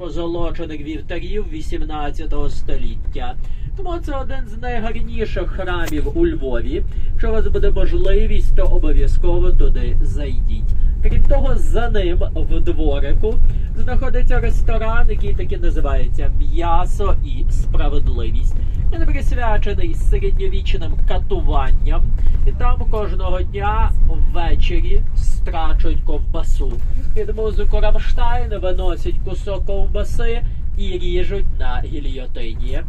позолочених вівтарів 18 століття. Тому це один з найгарніших храмів у Львові. Якщо у вас буде можливість, то обов'язково туди зайдіть. Крім того, за ним в дворику знаходиться ресторан, який таки називається М'ясо і справедливість. Він присвячений середньовічним катуванням, і там кожного дня ввечері страчують ковбасу. Під музику Рамштайн виносять кусок ковбаси і ріжуть на гільйотині.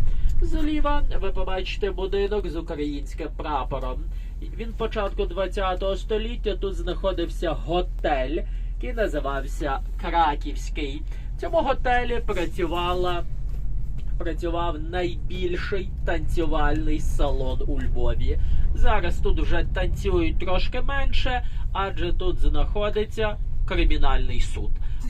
Зліва ви побачите будинок з українським прапором. Він початку ХХ століття тут знаходився готель, який називався Краківський. В цьому готелі працювала працював найбільший танцювальний салон у Львові. Зараз тут вже танцюють трошки менше, адже тут знаходиться кримінальний суд.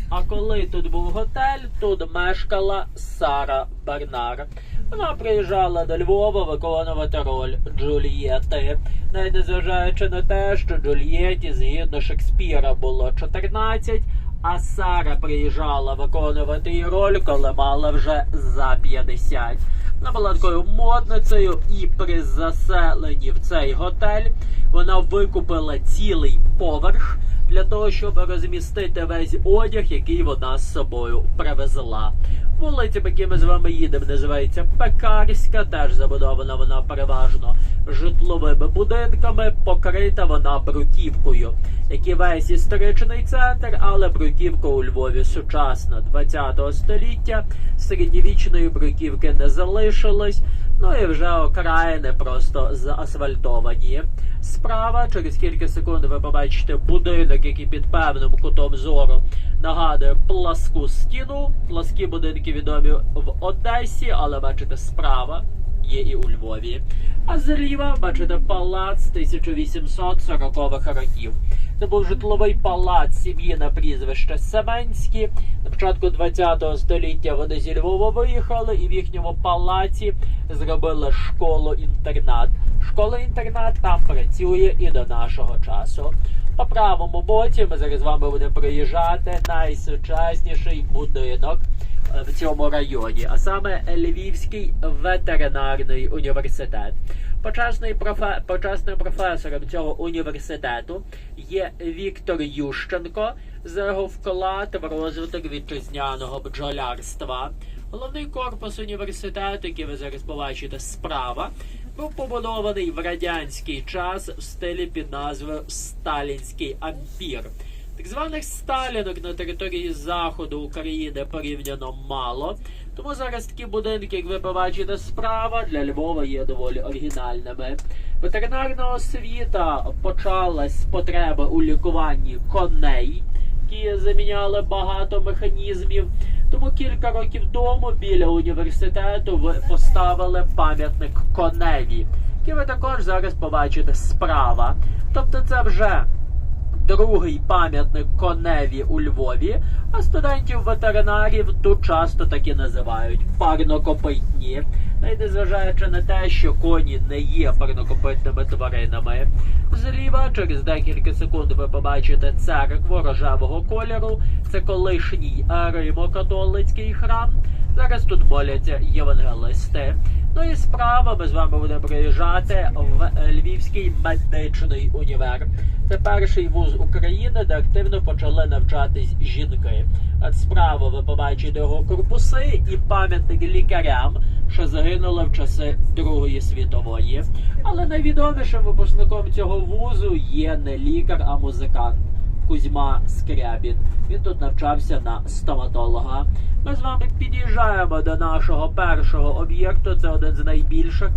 А коли тут був готель, тут мешкала Сара Бернар. Вона приїжджала до Львова виконувати роль Джульєти. Навіть незважаючи на те, що Джульєті згідно Шекспіра було 14, а Сара приїжджала виконувати роль, коли мала вже за 50. Вона була такою модницею, і при заселенні в цей готель вона викупила цілий поверх для того, щоб розмістити весь одяг, який вона з собою привезла. Вулиця, по ми з вами їдемо, називається Пекарська, теж забудована вона переважно житловими будинками, покрита вона бруківкою, який весь історичний центр, але бруківка у Львові сучасна 20 століття. Середньовічної бруківки не залишилось. Ну і вже окраїни просто заасфальтовані. Справа, через кілька секунд ви побачите будинок, який під певним кутом зору нагадує пласку стіну. Пласкі будинки відомі в Одесі, але бачите, справа є і у Львові. А зліва бачите палац 1840-х років. Це був житловий палац сім'ї на прізвище Семенські. На початку ХХ століття вони зі Львова виїхали і в їхньому палаці зробили школу-інтернат. Школа-інтернат там працює і до нашого часу. По правому боці ми зараз з вами будемо проїжджати найсучасніший будинок е, в цьому районі, а саме Львівський ветеринарний університет. Почесним, профе... почесним професором цього університету є Віктор Ющенко за його вклад в розвиток вітчизняного бджолярства. Головний корпус університету, який ви зараз побачите справа, був побудований в радянський час в стилі під назвою Сталінський ампір. Так званих сталінок на території заходу України порівняно мало. Тому зараз такі будинки, як ви побачите справа, для Львова є доволі оригінальними. Ветеринарна освіта почалась з потреби у лікуванні коней, які заміняли багато механізмів. Тому кілька років тому біля університету ви поставили пам'ятник коневі, який ви також зараз побачите справа. Тобто, це вже другий пам'ятник коневі у Львові, а студентів ветеринарів тут часто таки називають парнокопитні. Навіть незважаючи на те, що коні не є парнокопитними тваринами. Зліва через декілька секунд ви побачите церкву рожевого кольору. Це колишній римо-католицький храм. Зараз тут моляться євангелисти. Ну і справа ми з вами будемо приїжджати в Львівський медичний універ. Це перший вуз України, де активно почали навчатись жінки. От справа ви побачите його корпуси і пам'ятник лікарям, що загинули в часи Другої світової. Але найвідомішим випускником цього вузу є не лікар, а музикант. Кузьма Скрябін. Він тут навчався на стоматолога. Ми з вами під'їжджаємо до нашого першого об'єкту. Це один з найбільших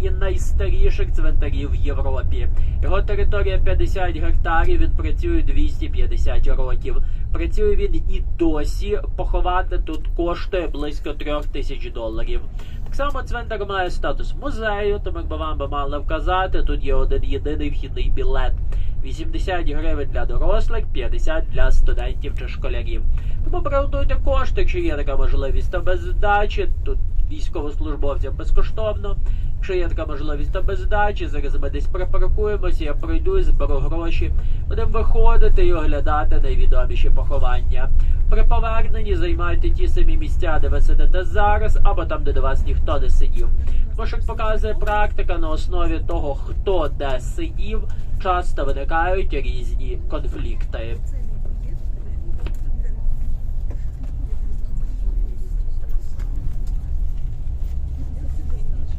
і найстаріших цвинтарів в Європі. Його територія 50 гектарів. Він працює 250 років. Працює він і досі. Поховати тут коштує близько трьох тисяч доларів. Так само цвинтар має статус музею, тому якби вам би мали вказати, тут є один єдиний вхідний білет. 80 гривень для дорослих, 50 для студентів чи школярів. Тому приготуйте кошти, якщо є така можливість, та без здачі, тут військовослужбовцям безкоштовно. Якщо є така можливість, та без здачі. Зараз ми десь припаркуємося, я пройду, зберу гроші. Будемо виходити і оглядати найвідоміші поховання. При поверненні займайте ті самі місця, де ви сидите зараз, або там, де до вас ніхто не сидів. Тому що як показує практика на основі того, хто де сидів, часто виникають різні конфлікти.